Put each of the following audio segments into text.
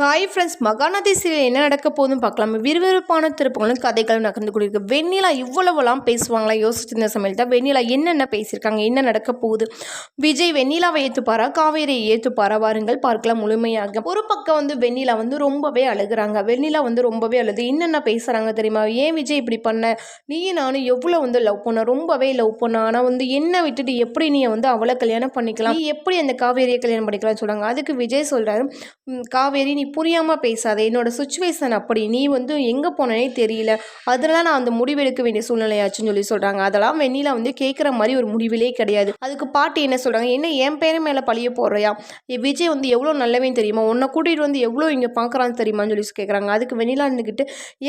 Hi friends Mahanadi serial என்ன நடக்க போதும் பார்க்கலாம். விறுவிறுப்பான திருப்பங்களும் கதைகளும் நடந்து கொண்டிருக்கு. வெண்ணிலா இவ்வளவுலாம் பேசுவாங்களா? யோசிச்சிருந்த சமையல் தான். வெண்ணிலா என்னென்ன பேசியிருக்காங்க? என்ன நடக்க போகுது? விஜய் வெண்ணிலாவை ஏற்றுப்பாரா காவேரியை ஏற்றுப்பாரா வாருங்கள் பார்க்கலாம் முழுமையாக. ஒரு பக்கம் வந்து வெண்ணிலா வந்து ரொம்பவே அழுகுறாங்க. வெண்ணிலா வந்து ரொம்பவே அழுது. என்னென்ன பேசுகிறாங்க தெரியுமா? ஏன் விஜய் இப்படி பண்ண? நீ நானும் எவ்வளோ வந்து லவ் பண்ண ரொம்பவே லவ் பண்ண ஆனால் வந்து என்ன விட்டுட்டு எப்படி நீ வந்து அவளை கல்யாணம் பண்ணிக்கலாம்? நீ எப்படி அந்த காவேரியை கல்யாணம் பண்ணிக்கலாம்னு சொல்கிறாங்க அதுக்கு விஜய் சொல்கிறாரு காவேரி நீ புரியாமல் பேசாத. என்னோட சுச்சுவேஷன் அப்படி. நீ வந்து எங்கே போனேனே தெரியல. அதெல்லாம் நான் அந்த முடிவெடுக்க வேண்டிய சூழ்நிலையாச்சுன்னு சொல்லி சொல்கிறாங்க அதெல்லாம் வெண்ணிலா வந்து கேட்குற மாதிரி ஒரு முடிவிலே கிடையாது. அதுக்கு பாட்டி என்ன சொல்கிறாங்க என்ன என் பேரை மேலே பழிய போடுறியா? விஜய் வந்து எவ்வளோ நல்லவன் தெரியுமா? உன்னை கூட்டிகிட்டு வந்து எவ்வளோ இங்கே பார்க்குறான்னு தெரியுமான்னு சொல்லி கேட்குறாங்க அதுக்கு வெண்ணிலா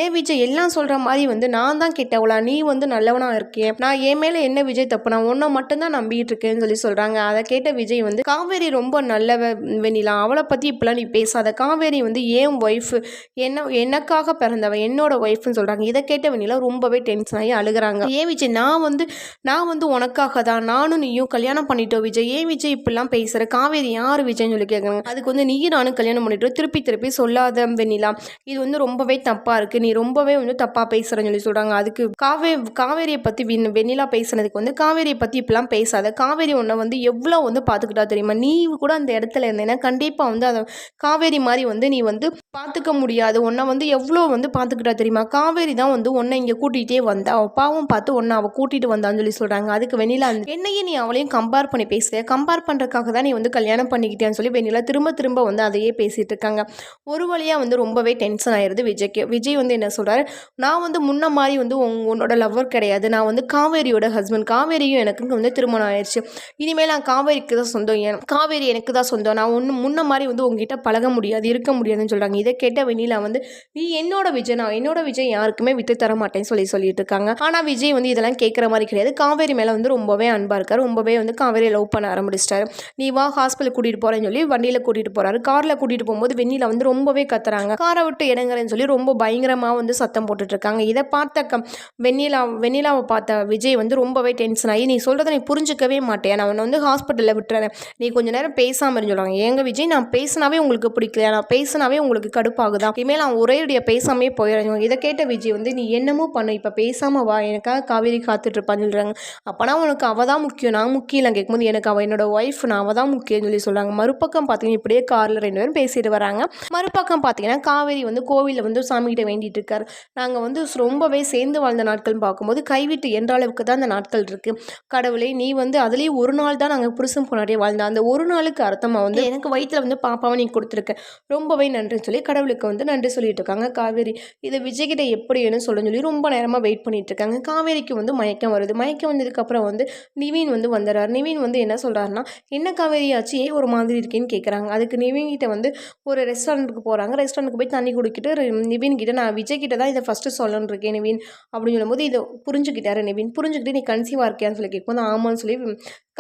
ஏன் விஜய் எல்லாம் சொல்கிற மாதிரி வந்து நான் தான் கெட்டவளா? நீ வந்து நல்லவனாக இருக்கேன் நான் என் மேலே என்ன விஜய் தப்பு நான் உன்னை மட்டும்தான் நம்பிட்டு இருக்கேன்னு சொல்லி சொல்கிறாங்க அதை கேட்ட விஜய் வந்து காவேரி ரொம்ப நல்லவ வெண்ணிலா. அவளை பற்றி இப்பெல்லாம் நீ பேசாத. காவேரி வந்து ஏன் ஒய்ஃபு என்ன எனக்காக பிறந்தவன் என்னோட ஒய்ஃப்னு சொல்கிறாங்க இதை கேட்ட வெண்ணிலா ரொம்பவே டென்ஷன் ஆகி அழுகிறாங்க. ஏன் விஜய் நான் வந்து நான் வந்து உனக்காக தான் நானும் நீயும் கல்யாணம் பண்ணிட்டோம் விஜய். ஏன் விஜய் இப்படிலாம் பேசுகிற காவேரி யார் விஜய்னு சொல்லி கேட்குறாங்க அதுக்கு வந்து நீ நானும் கல்யாணம் பண்ணிட்டோம். திருப்பி திருப்பி சொல்லாத வெண்ணிலா. இது வந்து ரொம்பவே தப்பாக இருக்குது நீ ரொம்பவே வந்து தப்பாக பேசுகிறேன்னு சொல்லி சொல்கிறாங்க அதுக்கு காவே காவேரியை பற்றி வெண்ணிலா பேசுனதுக்கு வந்து காவேரியை பற்றி இப்படிலாம் பேசாத. காவேரி உன்னை வந்து எவ்வளோ வந்து பார்த்துக்கிட்டா தெரியுமா? நீ கூட அந்த இடத்துல இருந்தேன்னா கண்டிப்பாக வந்து அதை காவேரி மாதிரி வந்து வந்து நீ வந்து பார்த்துக்க முடியாது. உன்னை வந்து எவ்வளோ வந்து பார்த்துக்கிட்டா தெரியுமா? காவேரி தான் வந்து உன்னை இங்கே கூட்டிகிட்டே வந்தா. அவள் பாவம் பார்த்து ஒன்றை அவள் கூட்டிகிட்டு வந்தான்னு சொல்லி சொல்கிறாங்க அதுக்கு வெண்ணிலா என்னையே நீ அவளையும் கம்பேர் பண்ணி பேசுகிற கம்பேர் பண்ணுறதுக்காக தான் நீ வந்து கல்யாணம் பண்ணிக்கிட்டேன்னு சொல்லி வெண்ணிலா திரும்ப திரும்ப வந்து அதையே பேசிகிட்டு இருக்காங்க. ஒரு வழியாக வந்து ரொம்பவே டென்ஷன் ஆயிடுது விஜய்க்கு. விஜய் வந்து என்ன சொல்கிறாரு நான் வந்து முன்ன மாதிரி வந்து உன்னோட லவ்வர் கிடையாது. நான் வந்து காவேரியோட ஹஸ்பண்ட் காவேரியும் எனக்கு வந்து திருமணம் ஆயிடுச்சு இனிமேல் நான் காவேரிக்கு தான் சொந்தம். காவேரி எனக்கு தான் சொந்தம். நான் ஒன்று முன்ன மாதிரி வந்து உங்ககிட்ட பழக முடியாது. இருக்க முடியாதுன்னு சொல்கிறாங்க இதை கேட்ட வெண்ணிலா வந்து நீ என்னோட விஜய் நான் என்னோட விஜய் யாருக்குமே விட்டு தர மாட்டேன்னு சொல்லி சொல்லிட்டு இருக்காங்க. ஆனால் விஜய் வந்து இதெல்லாம் கேட்குற மாதிரி கிடையாது. காவேரி மேலே வந்து ரொம்பவே அன்பாக இருக்கார். ரொம்பவே வந்து காவேரி லவ் பண்ண ஆரம்பிச்சிட்டாரு. நீ வா ஹாஸ்பிட்டல் கூட்டிகிட்டு போகிறேன்னு சொல்லி வண்டியில் கூட்டிகிட்டு போகிறாரு காரில் கூட்டிகிட்டு போகும்போது வெண்ணிலா வந்து ரொம்பவே கத்துறாங்க. காரை விட்டு இறங்குறேன்னு சொல்லி ரொம்ப பயங்கரமாக வந்து சத்தம் போட்டுட்ருக்காங்க இதை பார்த்த வெண்ணிலா வெண்ணிலாவை பார்த்த விஜய் வந்து ரொம்பவே டென்ஷன் ஆகி நீ சொல்கிறத நீ புரிஞ்சிக்கவே மாட்டேன் நான் உன்னை வந்து ஹாஸ்பிட்டலில் விட்டுறேன். நீ கொஞ்சம் நேரம் பேசாமல் சொல்கிறாங்க எங்கள் விஜய் நான் பேசினாவே உங்களுக்கு பிடிக்கல நான் பேசினாவே உங்களுக்கு கடுப்பாகுதா? இனிமேல் நான் ஒரே பேசாமே போயிடுறேன். இதை கேட்ட விஜய் வந்து நீ என்னமோ பண்ணு இப்போ பேசாமல் வா. எனக்காக காவேரி காத்துட்ருப்பான்னு சொல்கிறாங்க அப்போனா உனக்கு அவள் தான் முக்கியம். நான் முக்கியம் இல்லை. கேட்கும்போது எனக்கு அவள் என்னோட ஒய்ஃப் நான் அவள் தான் முக்கியம்னு சொல்லி சொல்கிறாங்க மறுபக்கம் பார்த்தீங்கன்னா இப்படியே காரில் ரெண்டு பேரும் பேசிட்டு வராங்க. மறுபக்கம் பார்த்தீங்கன்னா காவேரி வந்து கோவிலில் வந்து சாமிகிட்ட வேண்டிகிட்டு இருக்காரு. நாங்கள் வந்து ரொம்பவே சேர்ந்து வாழ்ந்த நாட்கள்னு பார்க்கும்போது கைவிட்டு என்ற அளவுக்கு தான் அந்த நாட்கள் இருக்குது கடவுளே நீ வந்து அதுலேயும் ஒரு நாள் தான் நாங்கள் புருஷன் பொண்ணாடியே வாழ்ந்தோம். அந்த ஒரு நாளுக்கு அர்த்தமாக வந்து எனக்கு வயிற்றில் வந்து பாப்பாவை நீ கொடுத்துருக்க. ரொம்பவே நன்றின்னு சொல்லி கடவுளுக்கு வந்து நன்றி சொல்லிட்டு இருக்காங்க காவேரி இதை விஜய்கிட்ட எப்படின்னு சொல்லணும்னு சொல்லி ரொம்ப நேரமாக வெயிட் பண்ணிட்டு இருக்காங்க காவேரிக்கு வந்து மயக்கம் வருது. மயக்கம் வந்ததுக்கப்புறம் வந்து நிவீன் வந்து வந்துடுறாரு நிவீன் வந்து என்ன சொல்கிறாருன்னா என்ன காவேரி ஆச்சு? ஏன் ஒரு மாதிரி இருக்கேன்னு கேட்குறாங்க அதுக்கு நிவீன் கிட்ட வந்து ஒரு ரெஸ்டாரண்ட்டுக்கு போகிறாங்க ரெஸ்டாரண்ட்டுக்கு போய் தண்ணி குடிக்கிட்டு நிவீன் கிட்ட நான் விஜய் கிட்ட தான் இதை ஃபஸ்ட்டு சொல்லணுன்னு இருக்கேன் நிவீன். அப்படின்னு சொல்லும்போது இதை புரிஞ்சுக்கிட்டாரு நிவீன். புரிஞ்சுக்கிட்டு நீ கன்சீவாக இருக்கியான்னு சொல்லி கேட்கும்போது ஆமான்னு சொல்லி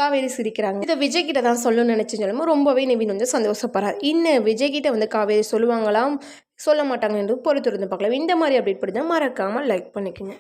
காவேரி சிரிக்கிறாங்க. இதை விஜய் கிட்ட தான் சொல்லணும்னு நினச்சி சொல்லும்போது ரொம்பவே நிவின் வந்து சந்தோஷப்படுறார். இன்னும் விஜய் கிட்ட வந்து காவேரி சொல்லுவாங்களாம் சொல்ல மாட்டாங்க என்று பொறுத்திருந்து பார்க்கலாம். இந்த மாதிரி அப்டேட் படி தான் மறக்காமல் லைக் பண்ணிக்கோங்க.